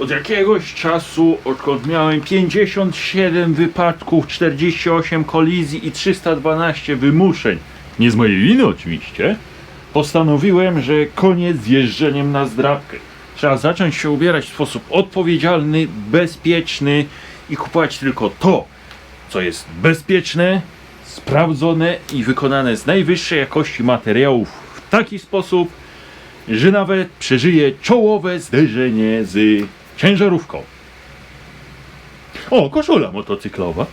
Od jakiegoś czasu, odkąd miałem 57 wypadków, 48 kolizji i 312 wymuszeń, nie z mojej winy oczywiście, postanowiłem, że koniec z jeżdżeniem na zdrabkę. Trzeba zacząć się ubierać w sposób odpowiedzialny, bezpieczny i kupować tylko to, co jest bezpieczne, sprawdzone i wykonane z najwyższej jakości materiałów w taki sposób, że nawet przeżyje czołowe zderzenie z ciężarówką. O, koszula motocyklowa.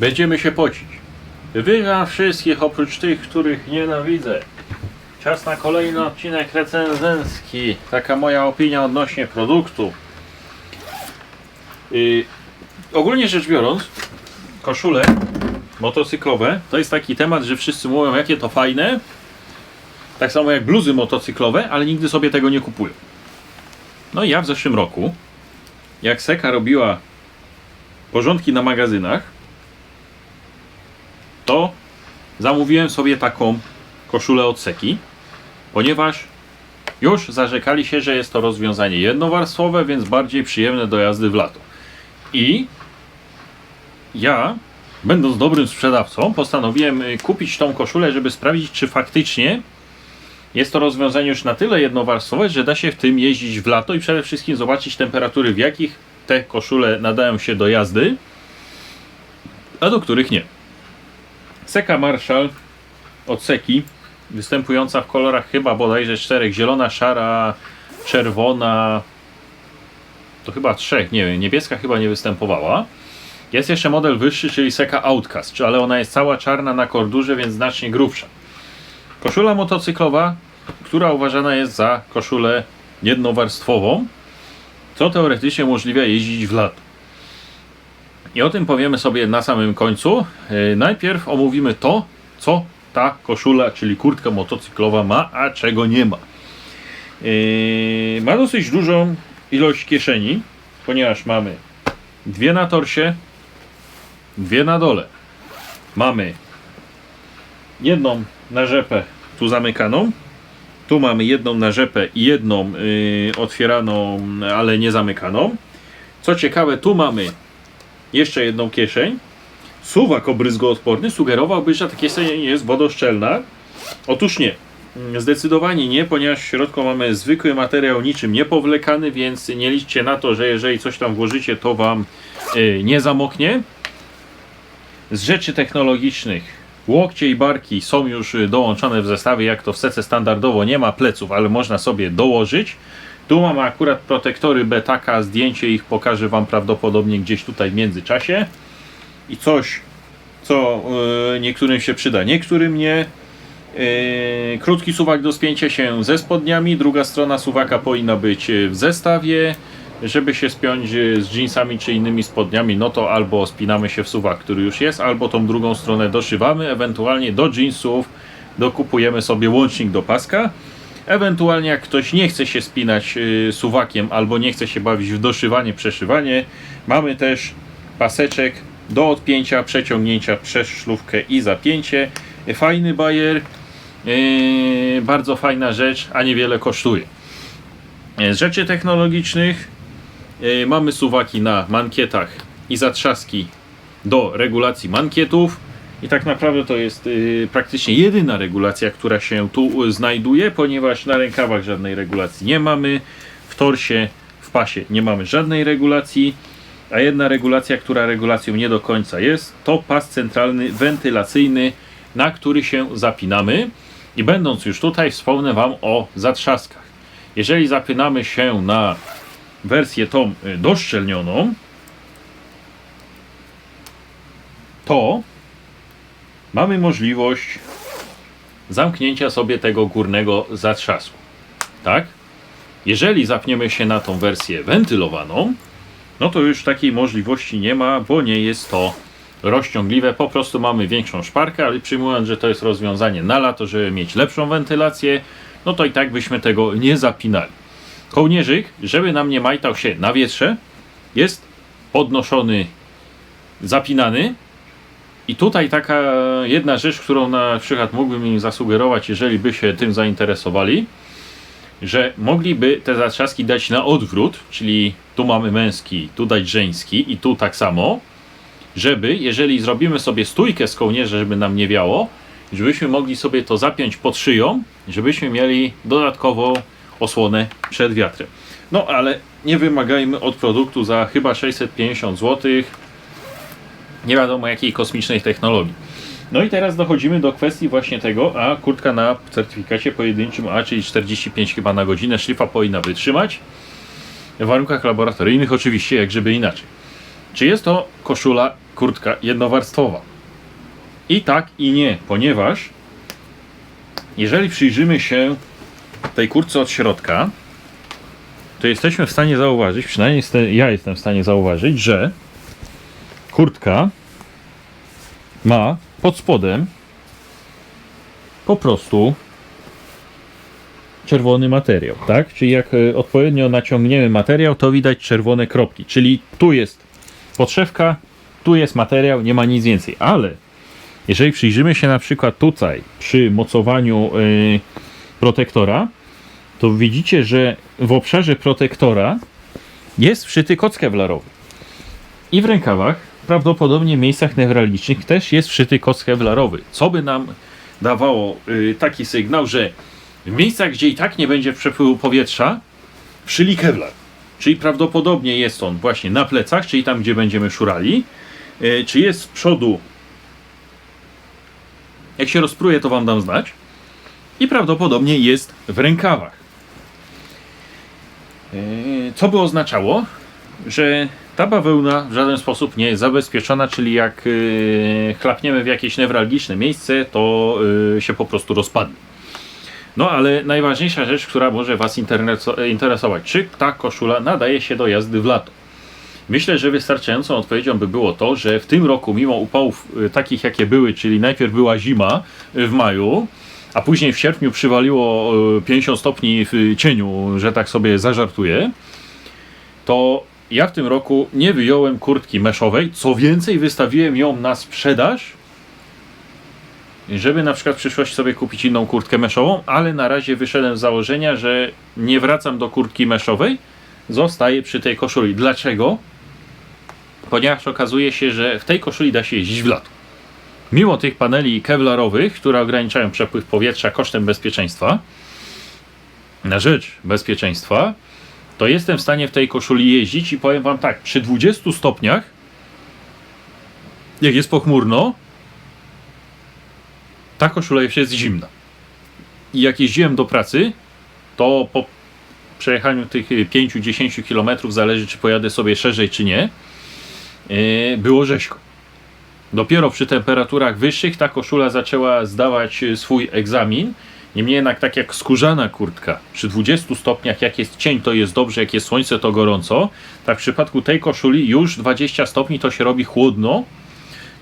Będziemy się pocić. Wygram wszystkich oprócz tych, których nienawidzę. Czas na kolejny odcinek recenzencki. Taka moja opinia odnośnie produktu. Yy, ogólnie rzecz biorąc, koszule motocyklowe to jest taki temat, że wszyscy mówią, jakie to fajne. Tak samo jak bluzy motocyklowe, ale nigdy sobie tego nie kupują. No i ja w zeszłym roku, jak Seka robiła porządki na magazynach, to zamówiłem sobie taką koszulę od Seki, ponieważ już zarzekali się, że jest to rozwiązanie jednowarstwowe, więc bardziej przyjemne do jazdy w lato. I ja, będąc dobrym sprzedawcą, postanowiłem y, kupić tą koszulę, żeby sprawdzić, czy faktycznie jest to rozwiązanie już na tyle jednowarstwowe, że da się w tym jeździć w lato i przede wszystkim zobaczyć temperatury, w jakich te koszule nadają się do jazdy, a do których nie. Seka Marshall od Seki, występująca w kolorach chyba bodajże czterech, zielona, szara, czerwona, to chyba trzech, nie wiem, niebieska chyba nie występowała. Jest jeszcze model wyższy, czyli Seka Outcast, ale ona jest cała czarna na kordurze, więc znacznie grubsza. Koszula motocyklowa, która uważana jest za koszulę jednowarstwową, co teoretycznie umożliwia jeździć w lato. I o tym powiemy sobie na samym końcu. Yy, Najpierw omówimy to, co ta koszula, czyli kurtka motocyklowa ma, a czego nie ma. Yy, Ma dosyć dużą ilość kieszeni, ponieważ mamy dwie na torsie, dwie na dole. Mamy jedną na rzepę tu zamykaną, tu mamy jedną na rzepę i jedną yy, otwieraną, ale nie zamykaną. Co ciekawe, tu mamy jeszcze jedną kieszeń. Suwak obryzgoodporny sugerowałby, że ta kieszeń jest wodoszczelna. Otóż nie. Zdecydowanie nie, ponieważ w środku mamy zwykły materiał niczym niepowlekany, więc nie liczcie na to, że jeżeli coś tam włożycie, to Wam y, nie zamoknie. Z rzeczy technologicznych łokcie i barki są już y, dołączone w zestawie, jak to w sece standardowo nie ma pleców, ale można sobie dołożyć. Tu mamy akurat protektory Betaka, zdjęcie ich pokażę Wam prawdopodobnie gdzieś tutaj w międzyczasie. I coś, co y, niektórym się przyda, niektórym nie. Yy, krótki suwak do spięcia się ze spodniami, druga strona suwaka powinna być yy, w zestawie. Żeby się spiąć yy, z jeansami czy innymi spodniami, no to albo spinamy się w suwak, który już jest, albo tą drugą stronę doszywamy, ewentualnie do jeansów dokupujemy sobie łącznik do paska. Ewentualnie jak ktoś nie chce się spinać suwakiem albo nie chce się bawić w doszywanie, przeszywanie, mamy też paseczek do odpięcia, przeciągnięcia przez szlówkę i zapięcie. Fajny bajer, yy, bardzo fajna rzecz, a niewiele kosztuje. Yy, Z rzeczy technologicznych yy, mamy suwaki na mankietach i zatrzaski do regulacji mankietów. I tak naprawdę to jest yy, praktycznie jedyna regulacja, która się tu znajduje, ponieważ na rękawach żadnej regulacji nie mamy, w torsie, w pasie nie mamy żadnej regulacji. A jedna regulacja, która regulacją nie do końca jest, to pas centralny wentylacyjny, na który się zapinamy. I będąc już tutaj, wspomnę Wam o zatrzaskach. Jeżeli zapinamy się na wersję tą y, doszczelnioną, to mamy możliwość zamknięcia sobie tego górnego zatrzasku. Tak? Jeżeli zapniemy się na tą wersję wentylowaną, no to już takiej możliwości nie ma, bo nie jest to rozciągliwe. Po prostu mamy większą szparkę, ale przyjmując, że to jest rozwiązanie na lato, żeby mieć lepszą wentylację, no to i tak byśmy tego nie zapinali. Kołnierzyk, żeby nam nie majtał się na wietrze, jest podnoszony, zapinany. I tutaj taka jedna rzecz, którą na przykład mógłbym im zasugerować, jeżeli by się tym zainteresowali, że mogliby te zatrzaski dać na odwrót, czyli tu mamy męski, tu dać żeński i tu tak samo, żeby, jeżeli zrobimy sobie stójkę z kołnierza, żeby nam nie wiało, żebyśmy mogli sobie to zapiąć pod szyją, żebyśmy mieli dodatkowo osłonę przed wiatrem. No ale nie wymagajmy od produktu za chyba 650 zł nie wiadomo jakiej kosmicznej technologii. No i teraz dochodzimy do kwestii właśnie tego, a kurtka na certyfikacie pojedynczym A, czyli 45 chyba na godzinę szlifa powinna wytrzymać. W warunkach laboratoryjnych oczywiście, jak żeby inaczej. Czy jest to koszula, kurtka jednowarstwowa? I tak i nie, ponieważ jeżeli przyjrzymy się tej kurtce od środka, to jesteśmy w stanie zauważyć, przynajmniej ja jestem w stanie zauważyć, że kurtka ma pod spodem po prostu czerwony materiał, tak? Czyli jak e, odpowiednio naciągniemy materiał, to widać czerwone kropki. Czyli tu jest podszewka, tu jest materiał, nie ma nic więcej. Ale jeżeli przyjrzymy się na przykład tutaj przy mocowaniu y, protektora, to widzicie, że w obszarze protektora jest wszyty koc kevlarowy. I w rękawach, prawdopodobnie w miejscach newralgicznych też jest wszyty koc kevlarowy. Co by nam dawało y, taki sygnał, że w miejscach, gdzie i tak nie będzie przepływu powietrza, wszyli kevlar. Czyli prawdopodobnie jest on właśnie na plecach, czyli tam, gdzie będziemy szurali. Y, czy jest z przodu jak się rozpruje, to Wam dam znać. I prawdopodobnie jest w rękawach. Yy, Co by oznaczało, że ta bawełna w żaden sposób nie jest zabezpieczona, czyli jak yy, chlapniemy w jakieś newralgiczne miejsce, to się po prostu rozpadnie. No ale najważniejsza rzecz, która może Was interesować, czy ta koszula nadaje się do jazdy w lato? Myślę, że wystarczającą odpowiedzią by było to, że w tym roku, mimo upałów y, takich, jakie były, czyli najpierw była zima y, w maju, a później w sierpniu przywaliło y, 50 stopni w cieniu, że tak sobie zażartuję, to ja w tym roku nie wyjąłem kurtki meszowej, co więcej, wystawiłem ją na sprzedaż, żeby na przykład w przyszłości sobie kupić inną kurtkę meszową, ale na razie wyszedłem z założenia, że nie wracam do kurtki meszowej, zostaję przy tej koszuli. Dlaczego? Ponieważ okazuje się, że w tej koszuli da się jeździć w lato. Mimo tych paneli kevlarowych, które ograniczają przepływ powietrza kosztem bezpieczeństwa, na rzecz bezpieczeństwa, to jestem w stanie w tej koszuli jeździć i powiem Wam tak, przy 20 stopniach, jak jest pochmurno, ta koszula jest zimna. I jak jeździłem do pracy, to po przejechaniu tych 5-10 km, zależy czy pojadę sobie szerzej czy nie, było rzeźko. Dopiero przy temperaturach wyższych ta koszula zaczęła zdawać swój egzamin. Niemniej jednak, tak jak skórzana kurtka, przy 20 stopniach, jak jest cień, to jest dobrze, jak jest słońce, to gorąco. Tak w przypadku tej koszuli już 20 stopni to się robi chłodno,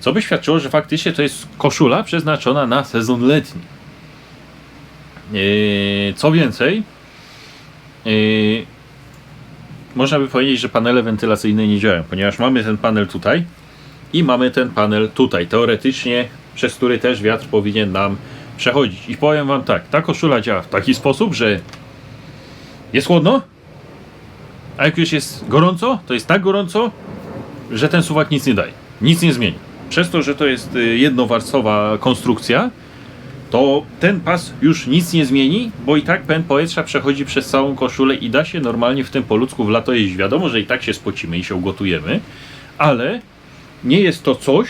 co by świadczyło, że faktycznie to jest koszula przeznaczona na sezon letni. Yy, co więcej, Yy, można by powiedzieć, że panele wentylacyjne nie działają, ponieważ mamy ten panel tutaj i mamy ten panel tutaj, teoretycznie, przez który też wiatr powinien nam przechodzić. I powiem Wam tak, ta koszula działa w taki sposób, że jest chłodno, a jak już jest gorąco, to jest tak gorąco, że ten suwak nic nie daje, nic nie zmieni. Przez to, że to jest y, jednowarstwowa konstrukcja, to ten pas już nic nie zmieni, bo i tak pęd powietrza przechodzi przez całą koszulę i da się normalnie w tym po ludzku w lato jeździć. Wiadomo, że i tak się spocimy i się ugotujemy, ale nie jest to coś,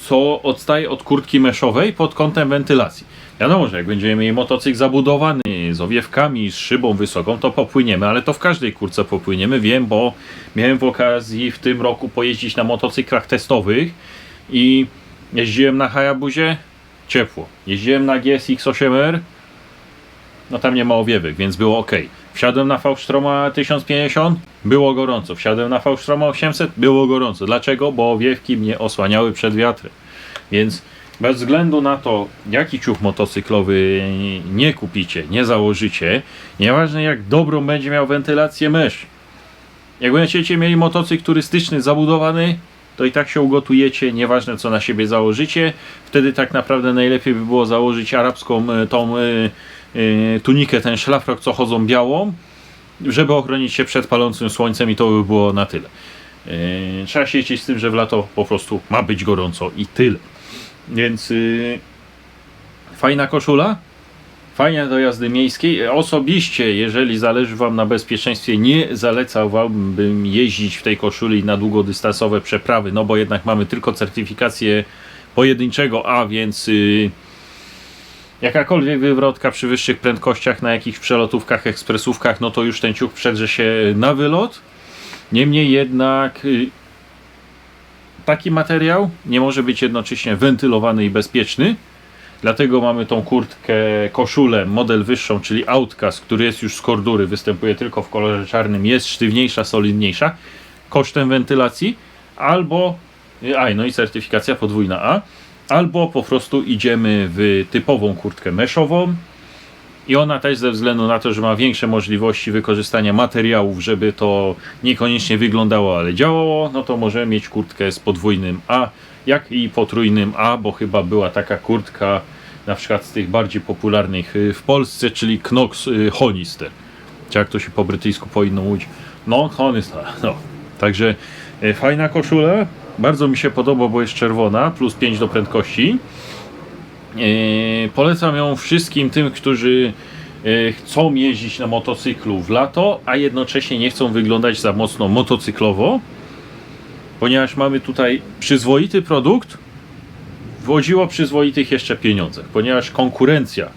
co odstaje od kurtki meszowej pod kątem wentylacji. Wiadomo, że jak będziemy mieli motocykl zabudowany z owiewkami, z szybą wysoką, to popłyniemy, ale to w każdej kurce popłyniemy. Wiem, bo miałem w okazji w tym roku pojeździć na motocyklach testowych i Jeździłem na Hayabuzie, ciepło. Jeździłem na GSX 8R, no tam nie ma owiewek, więc było ok. Wsiadłem na V-Stroma 1050, było gorąco. Wsiadłem na V-Stroma 800, było gorąco. Dlaczego? Bo owiewki mnie osłaniały przed wiatrem. Więc bez względu na to, jaki ciuch motocyklowy nie kupicie, nie założycie, nieważne jak dobrą będzie miał wentylację mesz, Jak będziecie mieli motocykl turystyczny zabudowany, to i tak się ugotujecie, nieważne co na siebie założycie. Wtedy tak naprawdę najlepiej by było założyć arabską e, tą e, e, tunikę, ten szlafrok, co chodzą białą, żeby ochronić się przed palącym słońcem i to by było na tyle. Trzeba się liczyć z tym, że w lato po prostu ma być gorąco i tyle. Więc fajna koszula, fajna do jazdy miejskiej. Osobiście, jeżeli zależy Wam na bezpieczeństwie, nie zalecałbym jeździć w tej koszuli na długodystansowe przeprawy, no bo jednak mamy tylko certyfikację pojedynczego A, więc y, jakakolwiek wywrotka przy wyższych prędkościach na jakichś przelotówkach, ekspresówkach, no to już ten ciuch przedrze się na wylot. Niemniej jednak y, taki materiał nie może być jednocześnie wentylowany i bezpieczny. Dlatego mamy tą kurtkę, koszulę, model wyższą, czyli Outcast, który jest już z kordury, występuje tylko w kolorze czarnym, jest sztywniejsza, solidniejsza, kosztem wentylacji, albo, a no i certyfikacja podwójna A, albo po prostu idziemy w typową kurtkę meszową, i ona też ze względu na to, że ma większe możliwości wykorzystania materiałów, żeby to niekoniecznie wyglądało, ale działało, no to możemy mieć kurtkę z podwójnym A, jak i potrójnym A, bo chyba była taka kurtka na przykład z tych bardziej popularnych y, w Polsce, czyli Knox y, Honister. Czy jak to się po brytyjsku powinno mówić? No, Honister. No. Także y, fajna koszula. Bardzo mi się podoba, bo jest czerwona, plus 5 do prędkości. Yy, polecam ją wszystkim tym, którzy yy, chcą jeździć na motocyklu w lato, a jednocześnie nie chcą wyglądać za mocno motocyklowo, ponieważ mamy tutaj przyzwoity produkt, włodziło przyzwoitych jeszcze pieniądzach, ponieważ konkurencja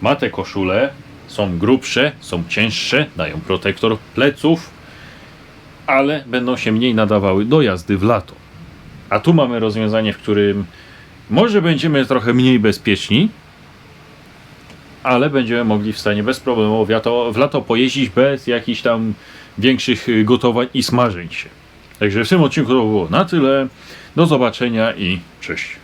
ma te koszule, są grubsze, są cięższe, dają protektor pleców, ale będą się mniej nadawały do jazdy w lato. A tu mamy rozwiązanie, w którym może będziemy trochę mniej bezpieczni, ale będziemy mogli w stanie bez problemu w lato, w lato pojeździć bez jakichś tam większych gotowań i smażeń się. Także w tym odcinku to było na tyle. Do zobaczenia i cześć.